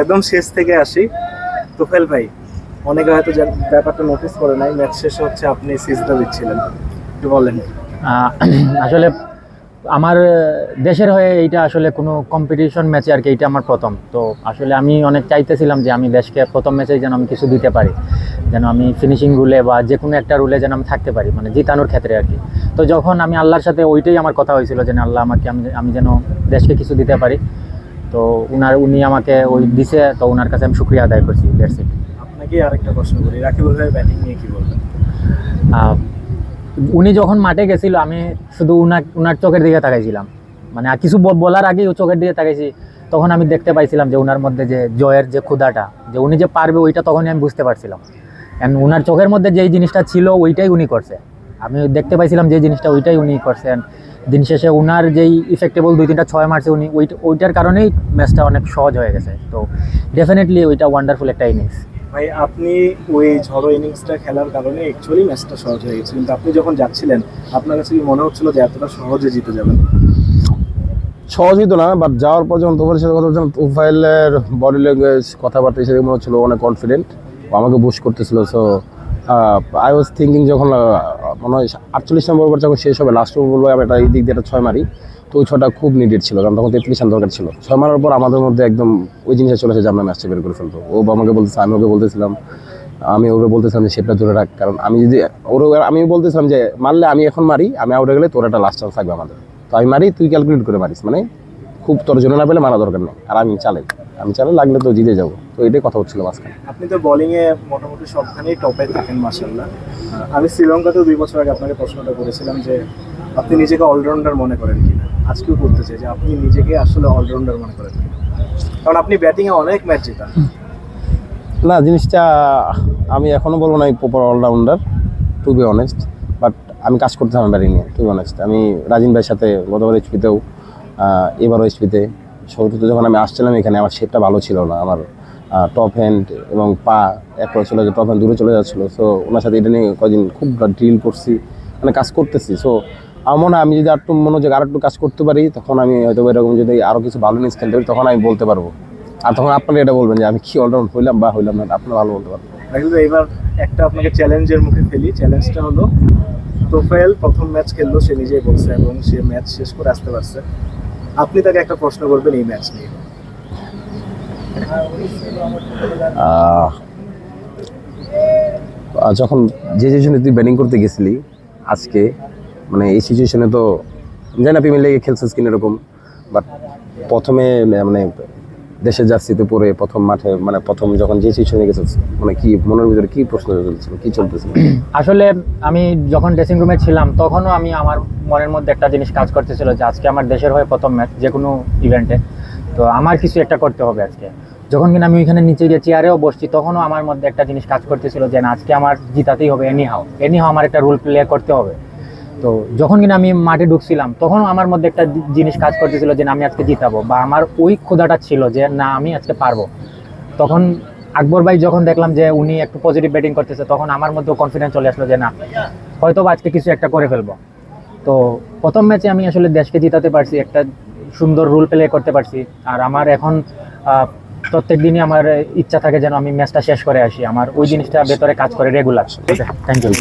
একদম শেষ থেকে আসি। তোফেল ভাই, অনেকে হয়তো ব্যাপারটা নোটিস করে নাই ম্যাচ শেষে হচ্ছে আপনি সিজদা দিচ্ছিলেন একটু বলেন। আসলে আমার দেশের হয়ে এইটা আসলে কোনো কম্পিটিশন ম্যাচে আর কি এইটা আমার প্রথম। তো আসলে আমি অনেক চাইতেছিলাম যে আমি দেশকে প্রথম ম্যাচেই যেন আমি কিছু দিতে পারি, যেন আমি ফিনিশিং রুলে বা যে কোনো একটা রুলে যেন আমি থাকতে পারি মানে জিতানোর ক্ষেত্রে আর কি। তো যখন আমি আল্লাহর সাথে ওইটাই আমার কথা হয়েছিল যে আল্লাহ আমাকে আমি আমি যেন দেশকে কিছু দিতে পারি। তো উনার উনি আমাকে ওই দিছে তো ওনার কাছে আমি শুক্রিয়া আদায় করছি দ্যাটস ইট আপনাকে আরেকটা প্রশ্ন করি রাকিবুল ভাই ব্যাটিং নিয়ে কি বলবেন? উনি যখন মাঠে গেছিল আমি শুধু উনার উনার চোখের দিকে তাকাইছিলাম। মানে আর কিছু বলার আগেই ও চোখের দিকে তাকাইছি তখন আমি দেখতে পাইছিলাম যে উনার মধ্যে যে জয়ের যে ক্ষুদাটা যে উনি যে পারবে ওইটা তখনই আমি বুঝতে পারছিলাম। অ্যান্ড উনার চোখের মধ্যে যেই জিনিসটা ছিল ওইটাই উনি করছে। আমি দেখতে পাইছিলাম যে জিনিসটা ওইটাই উনি করছে। And দিন শেষে ওনার যেই ইফেক্টেবল দুই তিনটা ছয় মারছে উনি ওই ওইটার কারণেই ম্যাচটা অনেক সহজ হয়ে গেছে। তো ডেফিনেটলি ওইটা ওয়ান্ডারফুল একটা ইনিংস ভাই আপনি ওই ঝড়ো ইনিংসটা খেলার কারণে অ্যাকচুয়ালি ম্যাচটা সহজ হয়ে গেছে। কিন্তু আপনি যখন যাচ্ছিলেন আপনার কাছে কি মনে হচ্ছিল যে এতটা সহজে জিতে যাবেন? সহজ হতো না বাট যাওয়ার পর যখন তোফাইলের সাথে কথা বলছিলাম তোফাইলের বডি ল্যাঙ্গুয়েজ কথাবার্তা হিসেবে মনে হচ্ছিল অনেক কনফিডেন্ট আমাকে বুশ করতেছিল। সো আই ওয়াজ থিঙ্কিং যখন মনে হয় আটচল্লিশ নম্বর ওভার যখন শেষ হবে লাস্ট ওভার বলব একটা এই দিক দিয়ে একটা ছয় মারি। তো ওই ছটা খুব নিডেড ছিল, কারণ তখন তেত্রিশ রান দরকার ছিল। ছয় মারার পর আমাদের মধ্যে একদম ওই জিনিসটা চলে এসে যে আমরা ম্যাচটা বের করে ফেলতো। ও আমাকে বলতেছে, আমি ওকে বলতেছিলাম, আমি ওকে বলতেছিলাম যে শেপটা ধরে রাখ, কারণ আমি যদি ওর আমি বলতেছিলাম যে মারলে আমি এখন মারি, আমি আউটে গেলে তোর একটা লাস্ট চান্স থাকবে আমাদের। তো আমি মারি, তুই ক্যালকুলেট করে মারিস মানে খুব তোর জন্য না পেলে মারা দরকার নেই, আর আমি চালাই। আমি চালাই লাগলে তো জিতে যাব। তো এটাই কথা হচ্ছিল মাঝখানে। আপনি তো বোলিংয়ে মোটামুটি সবখানেই টপে থাকেন মাসাল্লাহ আমি শ্রীলঙ্কাতেও দুই বছর আগে আপনাকে প্রশ্নটা করেছিলাম যে আপনি নিজেকে অলরাউন্ডার মনে করেন কিনা? আজকেও করতে চাই যে আপনি নিজেকে আসলে অলরাউন্ডার মনে করেন কিনা? কারণ আপনি ব্যাটিংয়ে অনেক ম্যাচ জেতান। না জিনিসটা আমি এখনও বলব না আমি proper allrounder to be honest but আমি কাজ করতে হবে ব্যাটিং নিয়ে টু বি অনেস্ট আমি রাজিন ভাইয়ের সাথে গতবার এইচপিতেও এবারও এইচপিতে শুরুতে যখন আমি আসছিলাম এখানে, আমার শেপটা ভালো ছিল না। আমার টপ হ্যান্ড এবং পা এক করে চলে টপ হ্যান্ড দূরে চলে যাচ্ছিল। সো ওনার সাথে এটা নিয়ে কদিন খুব ড্রিল করছি মানে কাজ করতেছি। সো আমার মনে হয় আমি যদি আরেকটু মনোযোগ আর একটু কাজ করতে পারি, তখন আমি হয়তো এরকম যদি আরও কিছু ভালো জিনিস খেলতে পারি, তখন আমি বলতে পারব। আর তখন আপনারা এটা বলবেন যে, আমি কি অলরাউন্ড হইলাম বা হইলাম না? আপনারা ভালো বলতে পারবেন। এবার একটা আপনাকে চ্যালেঞ্জের মুখে ফেলি। চ্যালেঞ্জটা হলো তোফায়েল প্রথম ম্যাচ খেললো, সে নিজেই বলছে এবং সে ম্যাচ শেষ করে আসতে পারছে। আপনি তাকে একটা প্রশ্ন করবেন এই ম্যাচ নিয়ে। যখন যে সিচুয়েশনে তুই ব্যাটিং করতে গেছিলি আজকে মানে এই সিচুয়েশনে তো, জানি না প্রিমিয়ার লিগে খেলছিস কিনা এরকম বাট প্রথমে মানে দেশের জার্সিতে পরে প্রথম মাঠে মানে প্রথম যখন যে সিচুয়েশনে গেছে মানে কি, মনের ভিতরে কি প্রশ্ন চলছিল কি চলতেছিল? আসলে আমি যখন ড্রেসিং রুমে ছিলাম, তখনও আমি আমার মনের মধ্যে একটা জিনিস কাজ করতেছিল যে আজকে আমার দেশের হয়ে প্রথম ম্যাচ যে কোনো ইভেন্টে তো আমার কিছু একটা করতে হবে আজকে। যখন কিনা আমি ওইখানে নিচে গিয়ে চেয়ারেও বসছি, তখনও আমার মধ্যে একটা জিনিস কাজ করতেছিল যে আজকে আমার জিতাতেই হবে এনি হাও এনি হাও আমার একটা রোল প্লে করতে হবে। তো যখন কিনা আমি মাঠে ঢুকছিলাম তখন আমার মধ্যে একটা জিনিস কাজ করতেছিল যে না আমি আজকে জিতাবো বা আমার ওই ক্ষুধাটা ছিল যে না আমি আজকে পারব। তখন আকবর ভাই যখন দেখলাম যে উনি একটু পজিটিভ ব্যাটিং করতেছে তখন আমার মধ্যেও কনফিডেন্স চলে আসলো যে না হয়তো বা আজকে কিছু একটা করে ফেলব। তো প্রথম ম্যাচে আমি আসলে দেশকে জিতাতে পারছি একটা সুন্দর রুল প্লে করতে পারছি। আর আমার এখন প্রত্যেক দিনই আমার ইচ্ছা থাকে যেন আমি ম্যাচটা শেষ করে আসি। আমার ওই জিনিসটা ভেতরে কাজ করে রেগুলার থ্যাংক ইউ।